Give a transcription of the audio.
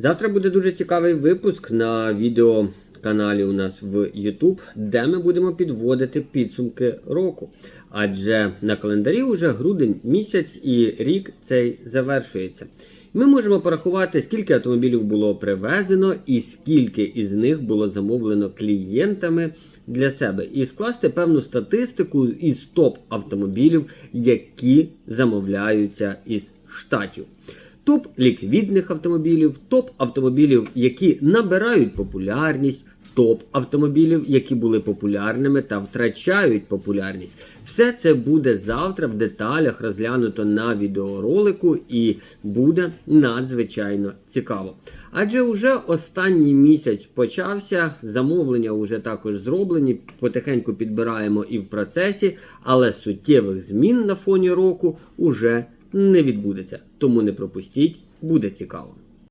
Завтра буде дуже цікавий випуск на відеоканалі у нас в YouTube, де ми будемо підводити підсумки року. Адже на календарі вже грудень місяць і рік цей завершується. Ми можемо порахувати, скільки автомобілів було привезено і скільки із них було замовлено клієнтами для себе, і скласти певну статистику із топ автомобілів, які замовляються із штатів. Топ ліквідних автомобілів, топ автомобілів, які набирають популярність, топ автомобілів, які були популярними та втрачають популярність. Все це буде завтра в деталях розглянуто на відеоролику і буде надзвичайно цікаво. Адже вже останній місяць почався, замовлення вже також зроблені, потихеньку підбираємо і в процесі, але суттєвих змін на фоні року уже не відбудеться. Тому не пропустіть, буде цікаво.